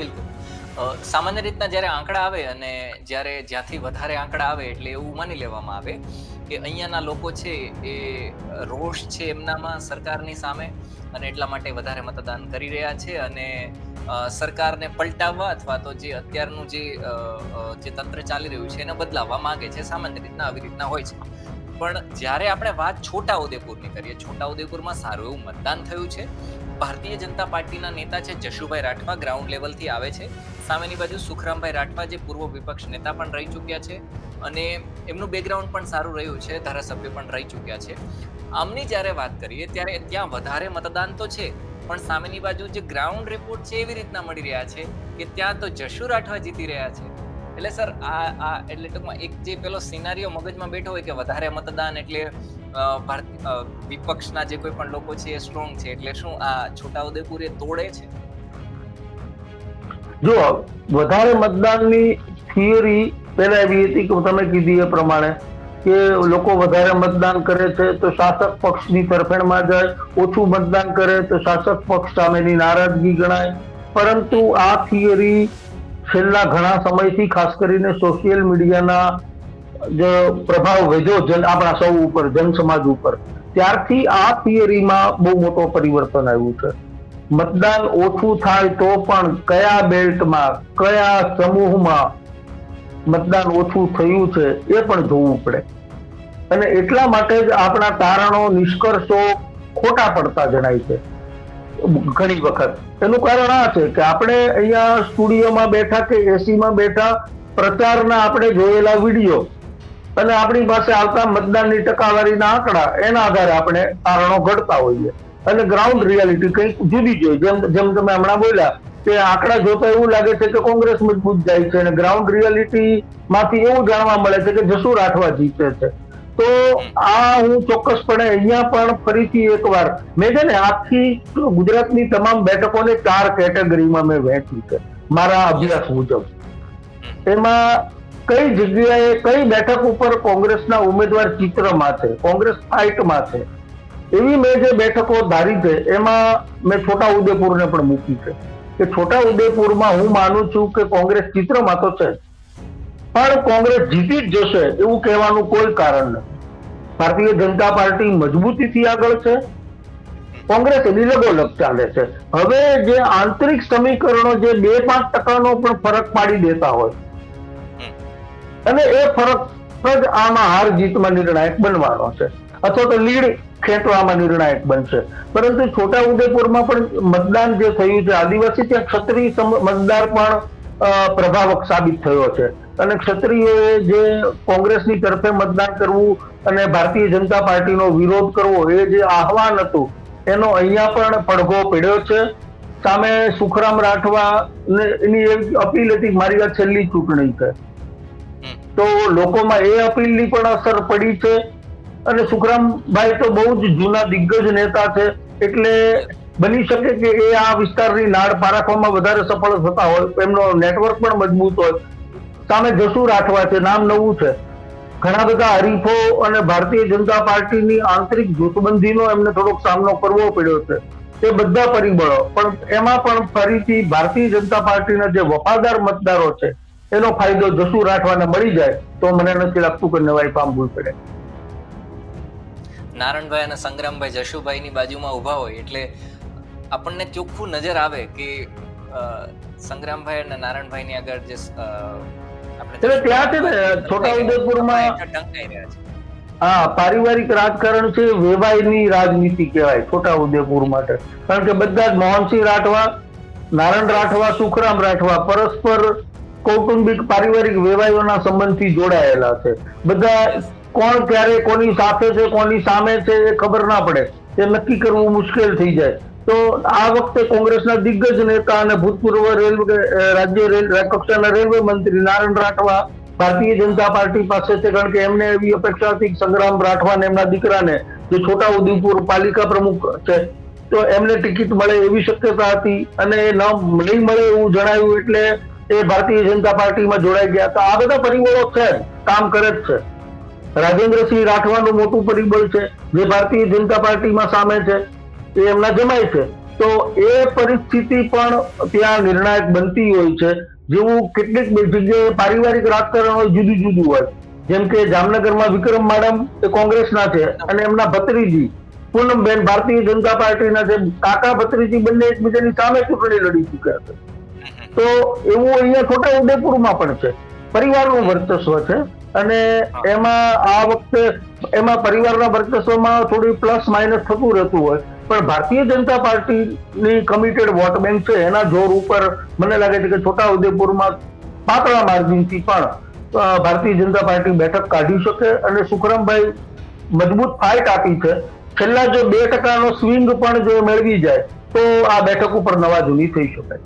બિલકુલ. સામાન્ય રીતના જ્યારે આંકડા આવે અને જ્યારે જ્યાંથી વધારે આંકડા આવે એટલે એવું માની લેવામાં આવે કે અહીંયાના લોકો છે એ રોષ છે એમનામાં સરકારની સામે અને એટલા માટે વધારે મતદાન કરી રહ્યા છે અને સરકારને પલટાવવા અથવા તો જે અત્યારનું જે જે તંત્ર ચાલી રહ્યું છે એને બદલાવવા માંગે છે, સામાન્ય રીતના આવી રીતના હોય છે. પણ જ્યારે આપણે વાત છોટા ઉદેપુરની કરીએ છોટા ઉદેપુરમાં સારું એવું મતદાન થયું છે. ભારતીય જનતા પાર્ટીના નેતા છે જશુભાઈ રાઠવા ગ્રાઉન્ડ લેવલથી આવે છે. સામેની બાજુ સુખરામભાઈ રાઠવા જે પૂર્વ વિપક્ષ નેતા પણ રહી ચૂક્યા છે અને એમનું બેકગ્રાઉન્ડ પણ સારું રહ્યું છે, ધારાસભ્ય પણ રહી ચૂક્યા છે. આમની જ્યારે વાત કરીએ ત્યારે ત્યાં વધારે મતદાન તો છે, પણ સામેની બાજુ જે ગ્રાઉન્ડ રિપોર્ટ છે એવી રીતના મળી રહ્યા છે કે ત્યાં તો જશુ રાઠવા જીતી રહ્યા છે. એટલે સર, આ આ, એટલે ટૂંકમાં એક જે પેલો સિનારીઓ મગજમાં બેઠો હોય કે વધારે મતદાન એટલે ભારત વિપક્ષના જે કોઈ પણ લોકો છે એ સ્ટ્રોંગ છે, એટલે શું આ છોટાઉદેપુર એ તોડે છે? જો, વધારે મતદાનની થિયરી પહેલા એવી હતી કે તમે કીધી એ પ્રમાણે કે લોકો વધારે મતદાન કરે છે તો શાસક પક્ષની તરફેણમાં જાય, ઓછું મતદાન કરે તો શાસક પક્ષ સામેની નારાજગી ગણાય. પરંતુ આ થિયરી છેલ્લા ઘણા સમયથી ખાસ કરીને સોશિયલ મીડિયાના જે પ્રભાવ વધ્યો જન, આપણા સૌ ઉપર જન સમાજ ઉપર. ત્યારથી આ થિયરીમાં બહુ મોટો પરિવર્તન આવ્યું છે. મતદાન ઓછું થાય તો પણ કયા બેલ્ટમાં કયા સમૂહમાં મતદાન ઓછું થયું છે એ પણ જોવું પડે. અને એટલા માટે જ આપણા તારણો નિષ્કર્ષો ખોટા પડતા જણાય છે. ઘણી વખત. એનું કારણ આ છે કે આપણે અહીંયા સ્ટુડિયોમાં બેઠા કે એસીમાં બેઠા પ્રચારના આપણે જોયેલા વીડિયો અને આપણી પાસે આવતા મતદાનની ટકાવારીના આંકડા એના આધારે આપણે તારણો ઘડતા હોઈએ. અને ગ્રાઉન્ડ રિયાલિટી કંઈક જુદી જ જેમ જેમ તમે હમણાં બોલ્યા કે આંકડા જોતા એવું લાગે છે કે કોંગ્રેસ મજબૂત જાય છે અને ગ્રાઉન્ડ રિયાલિટી માંથી એવું જાણવા મળે છે કે જસુ રાઠવા જીતે છે. તો આ હું ચોક્કસપણે અહીંયા પણ ફરીથી એકવાર મેં છે ને આખી ગુજરાતની તમામ બેઠકોને ચાર કેટેગરીમાં મેં વહેંચી છે મારા અભ્યાસ મુજબ. એમાં કઈ જગ્યાએ કઈ બેઠક ઉપર કોંગ્રેસના ઉમેદવાર ચિત્રમાં છે કોંગ્રેસ ફાઇટમાં છે એવી મેં જે બેઠકો ધારી છે એમાં મેં છોટા ઉદેપુરને પણ મૂકી છે. કે છોટા ઉદેપુરમાં હું માનું છું કે કોંગ્રેસ ચિત્રમાં તો છે પણ કોંગ્રેસ જીતી જ જશે એવું કહેવાનું કોઈ કારણ નથી. ભારતીય જનતા પાર્ટી મજબૂતીથી આગળ છે. કોંગ્રેસ એની ચાલે છે. હવે જે આંતરિક સમીકરણો જે બે પાંચ ટકાનો પણ ફરક પાડી દેતા હોય. અને એ ફરક જ આમાં હાર જીતમાં નિર્ણાયક બનવાનો છે. અથવા તો લીડ ખેંચવામાં નિર્ણાયક બનશે. પરંતુ છોટા ઉદેપુરમાં પણ મતદાન જે થયું છે, આદિવાસી ત્યાં ક્ષત્રિય મતદાર પણ પ્રભાવક સાબિત થયો છે. અને ક્ષત્રિયોએ જે કોંગ્રેસની તરફે મતદાન કરવું અને ભારતીય જનતા પાર્ટીનો વિરોધ કરવો એ જે આહવાન હતું એનો અહીંયા પણ પડઘો પડ્યો છે. સામે સુખરામ રાઠવા ને એની એક અપીલ હતી મારી આ છેલ્લી ચૂંટણી છે. તો લોકોમાં એ અપીલની પણ અસર પડી છે અને સુખરામભાઈ તો બહુ જ જૂના દિગ્ગજ નેતા છે એટલે બની શકે કે એ આ વિસ્તારની નાળ પારાખવામાં વધારે સફળ થતા હોય એમનો નેટવર્ક પણ મજબૂત હોય. સામે જસુ રાઠવા છે, નામ નવું છે. ઘણા બધા હરીફો અને ભારતીય જનતા પાર્ટીની આંતરિક જૂથબંધીનો એમને થોડોક સામનો કરવો પડ્યો છે. તે બધા પરિબળો, પણ એમાં પણ ફરીથી ભારતીય જનતા પાર્ટીના જે વફાદાર મતદારો છે, એનો ફાયદો જસુ રાઠવાને મળી જાય, તો મને નથી લાગતું કે નવાઈ પામવું પડે. નારણભાઈ અને સંગ્રામભાઈ જશુભાઈની બાજુમાં ઊભા હોય, એટલે આપણને ચોખ્ખું નજર આવે કે સંગ્રામભાઈ અને નારાયણભાઈની આગળ જે આપણે એટલે ત્યાં છે ને છોટાઉદેપુરમાં ઢંકાઈ રહ્યા છે. હા પારિવારિક રાજકારણ છે વેવાઈની રાજનીતિ કહેવાય છોટા ઉદેપુર માટે. કારણ કે બધા જ મોહનસિંહ રાઠવા નારણ રાઠવા સુખરામ રાઠવા પરસ્પર કૌટુંબિક પારિવારિક વેવાયોના સંબંધથી જોડાયેલા છે. બધા કોણ ક્યારે કોની સાથે છે કોની સામે છે એ ખબર ના પડે. એ નક્કી કરવું મુશ્કેલ થઈ જાય. તો આ વખતે કોંગ્રેસના દિગ્ગજ નેતા અને ભૂતપૂર્વ રેલવે રાજ્ય કક્ષાના રેલવે મંત્રી નારાયણ રાઠવા ભારતીય જનતા પાર્ટી પાસે છે, કારણ કે એમને એવી અપેક્ષા હતી સંગ્રામ રાઠવાને એમના દીકરાને, જે છોટા ઉદેપુર પાલિકા પ્રમુખ છે, તો એમને ટિકિટ મળે એવી શક્યતા હતી અને એ ન નહીં મળે એવું જણાયું એટલે એ ભારતીય જનતા પાર્ટીમાં જોડાઈ ગયા. તો આ બધા પરિબળો છે, કામ કરે જ છે. રાજેન્દ્રસિંહ રાઠવાનું મોટું પરિબળ છે, જે ભારતીય જનતા પાર્ટીમાં સામે છે. એ એમના જમાય છે. તો એ પરિસ્થિતિ પણ ત્યાં નિર્ણાયક બનતી હોય છે. જેવું કેટલીક જગ્યાએ પારિવારિક રાજકારણ હોય જુદું જુદું હોય. જેમ કે જામનગરમાં વિક્રમ માડમ એ કોંગ્રેસના છે અને એમના ભત્રીજી પૂનમબેન ભારતીય જનતા પાર્ટીના છે. કાકા ભત્રીજી બંને એકબીજાની સામે ચૂંટણી લડી ચૂક્યા છે. તો એવું અહીંયા છોટા ઉદેપુરમાં પણ છે. પરિવારનું વર્ચસ્વ છે અને એમાં આ વખતે એમાં પરિવારના વર્ચસ્વમાં થોડી પ્લસ માઇનસ થતું રહેતું હોય. પણ ભારતીય જનતા પાર્ટીની કમિટેડ વોટ બેંક છે, એના જોર ઉપર મને લાગે છે કે છોટા ઉદેપુરમાં પાતળા માર્જિનથી પણ ભારતીય જનતા પાર્ટી બેઠક કાઢી શકે અને સુખરામભાઈ મજબૂત ફાઇટ આપી છે. છેલ્લા જો બે ટકાનો સ્વિંગ પણ જો મેળવી જાય, તો આ બેઠક ઉપર નવા જૂની થઈ શકાય